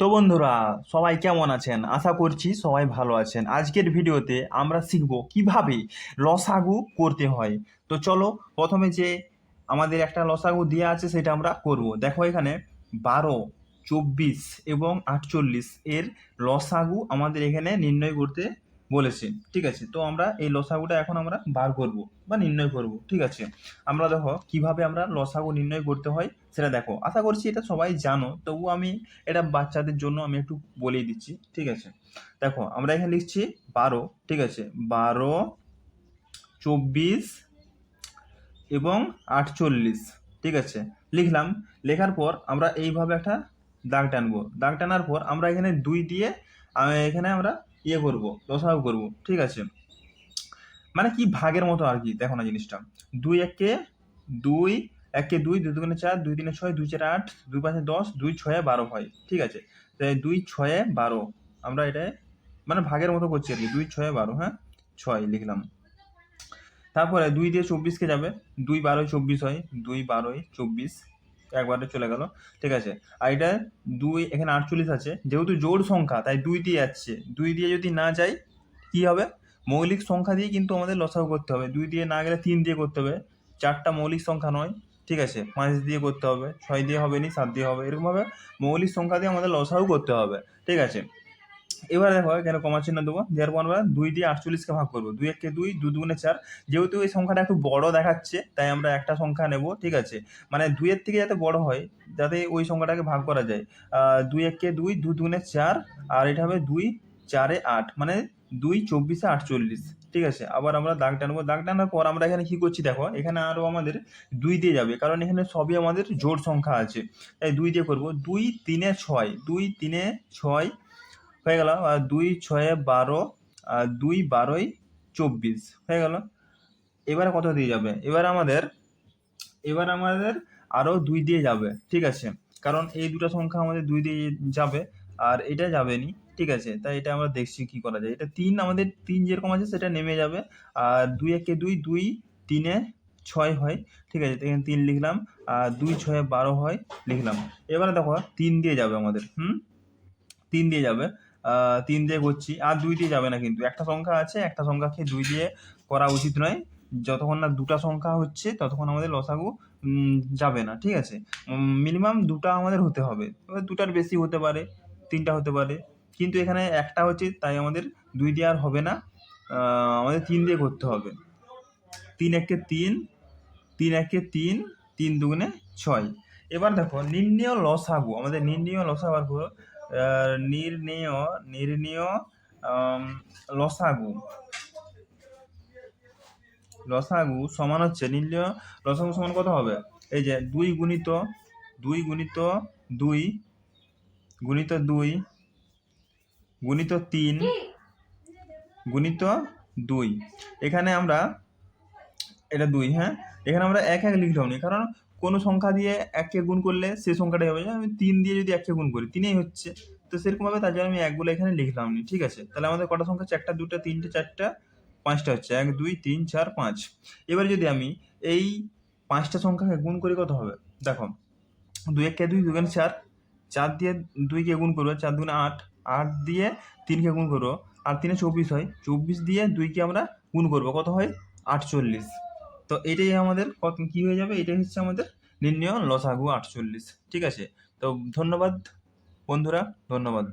তো বন্ধুরা, সবাই কেমন আছেন? আশা করছি সবাই ভালো আছেন। আজকের ভিডিওতে আমরা শিখব কীভাবে লসাগু করতে হয়। তো চলো, প্রথমে যে আমাদের একটা লসাগু দেওয়া আছে সেটা আমরা করব। দেখো এখানে বারো, চব্বিশ এবং আটচল্লিশ এর লসাগু আমাদের এখানে নির্ণয় করতে বলেছে, ঠিক আছে? তো আমরা এই লসাগুটা এখন আমরা বার করব বা নির্ণয় করব, ঠিক আছে? আমরা দেখো কীভাবে আমরা লসাগু নির্ণয় করতে হয় সেটা দেখো। আশা করছি এটা সবাই জানো, তবু আমি এটা বাচ্চাদের জন্য আমি একটু বলেই দিচ্ছি, ঠিক আছে? দেখো, আমরা এখানে লিখছি বারো, ঠিক আছে? বারো, চব্বিশ এবং আটচল্লিশ, ঠিক আছে? লিখলাম, লেখার পর আমরা এইভাবে একটা দাগ টানবো। দাগ টানার পর আমরা এখানে দুই দিয়ে এখানে আমরা ইয়ে করব লসাগু করব, ঠিক আছে? মানে কি ভাগের মতো আর কি, দেখো না জিনিসটা। দুই একে দুই একে দুই দুই দুগুণে চার, দুই তিনে ছয়, দুই চার আট, দুই পাঁচে দশ, দুই ছয়ে বারো হয়, ঠিক আছে? তাই দুই ছয়ে বারো, আমরা এটা মানে ভাগের মতো করছি আর কি, দুই ছয়ে বারো হ্যাঁ? ছয় লিখলাম। তারপরে দুই দিয়ে চব্বিশকে যাবে, দুই বারোয় চব্বিশ হয়, দুই বারোয় চব্বিশ একবারে চলে গেল। ঠিক আছে? আর এটা দুই, এখানে আটচল্লিশ আছে। যেহেতু জোর সংখ্যা, তাই দুই দিয়ে যাচ্ছে। দুই দিয়ে যদি না যাই, কি হবে? মৌলিক সংখ্যা দিয়ে কিন্তু আমাদের লসাও করতে হবে। দুই দিয়ে না গেলে তিন দিয়ে করতে হবে। চারটা মৌলিক সংখ্যা নয়। ঠিক আছে? পাঁচ দিয়ে করতে হবে। ছয় দিয়ে হবে নি, সাত দিয়ে হবে। এরকমভাবে মৌলিক সংখ্যা দিয়ে আমাদের লসাও করতে হবে। ঠিক আছে? এবার দেখো এখানে কমা চিহ্ন দেবো। দেওয়ার পর আমরা দুই দিয়ে আটচল্লিশকে ভাগ করব। দুই একে দুই, দু দুগুণে চার। যেহেতু এই সংখ্যাটা একটু বড় দেখাচ্ছে, তাই আমরা একটা সংখ্যা নেব, ঠিক আছে? মানে দুইয়ের থেকে যাতে বড় হয়, যাতে ওই সংখ্যাটাকে ভাগ করা যায়। দুই একে দুই, দু দুগুণে চার, আর এটা হবে দুই চারে আট। মানে দুই চব্বিশে আটচল্লিশ, ঠিক আছে? আবার আমরা দাগ টানবো। দাগ টানার পর আমরা এখানে কী করছি দেখো, এখানে আরও আমাদের দুই দিয়ে যাবে, কারণ এখানে সবই আমাদের জোড় সংখ্যা আছে। তাই দুই দিয়ে করব। দুই তিনে ছয়, দুই তিনে ছয় হয়ে গেল দুই ছয়ে বারো দুই বারোই চব্বিশ। হয়ে গেল। এবারে কত দিয়ে যাবে? এবার আমাদের এবার আমাদের আরও দুই দিয়ে যাবে, ঠিক আছে? কারণ এই দুটো সংখ্যা আমাদের দুই দিয়ে যাবে, আর এটা যাবে নি ঠিক আছে? তাই এটা আমরা দেখছি কি করা যায়। এটা তিন, আমাদের তিন যেরকম আছে, সেটা নেমে যাবে, আর দুই একে দুই দুই তিনে ছয় হয়, ঠিক আছে? এখানে তিন লিখলাম, আর দুই ছয়ে বারো হয়, লিখলাম। এবারে দেখো, তিন দিয়ে যাবে আমাদের, হুম? তিন দিয়ে যাবে। তিন দিয়ে করছি, আর দুই দিয়ে যাবে না কিন্তু। একটা সংখ্যা আছে, একটা সংখ্যাকে দুই দিয়ে করা উচিত নয়। যতক্ষণ না দুটা সংখ্যা হচ্ছে, ততক্ষণ আমাদের লসাগু যাবে না, ঠিক আছে? মিনিমাম দুটা আমাদের হতে হবে। দুটার বেশি হতে পারে, তিনটা হতে পারে। কিন্তু এখানে একটা হচ্ছে, তাই আমাদের দুই দিয়ে আর হবে না। আমাদের তিন দিয়ে করতে হবে। তিন একে তিন তিন একে তিন তিন দুগুণে ছয়। এবার দেখো, নির্ণেয় লসাগু, আমাদের নির্ণেয় লসাগু নির্ণেয় নির্ণেয় লসাগু। লসাগু সমান হচ্ছে, নির্ণেয় লসাগু সমান কত হবে? এই যে দুই গুণিত দুই গুণিত দুই গুণিত দুই, গুণিত তিন, গুণিত দুই। এখানে আমরা, এটা দুই হ্যাঁ? এখানে আমরা এক এক লিখলাম না, কারণ কোনো সংখ্যা দিয়ে এককে গুণ করলে সে সংখ্যাটাই হবে। আমি তিন দিয়ে যদি এককে গুণ করি, তিনেই হচ্ছে। তো সেরকমভাবে তার জন্য আমি একগুলো এখানে লিখলাম না ঠিক আছে? তাহলে আমাদের কটা সংখ্যা? একটা দুটো, তিনটে, চারটা, পাঁচটা হচ্ছে। এক, দুই, তিন, চার, পাঁচ। এবার যদি আমি এই পাঁচটা সংখ্যাকে গুণ করি, কত হবে? দেখো, দুই একে দুই দুগুণে চার চার দিয়ে দুইকে গুণ করব চার দুগুণে আট আট দিয়ে তিনকে গুণ করব আর তিনে চব্বিশ হয়। চব্বিশ দিয়ে দুইকে আমরা গুণ করব, কত হয়? আটচল্লিশ। তো এটাই আমাদের কত কী হয়ে যাবে? এটাই হচ্ছে আমাদের নির্ণয় লসাগু আটচল্লিশ। ঠিক আছে? তো ধন্যবাদ বন্ধুরা, ধন্যবাদ।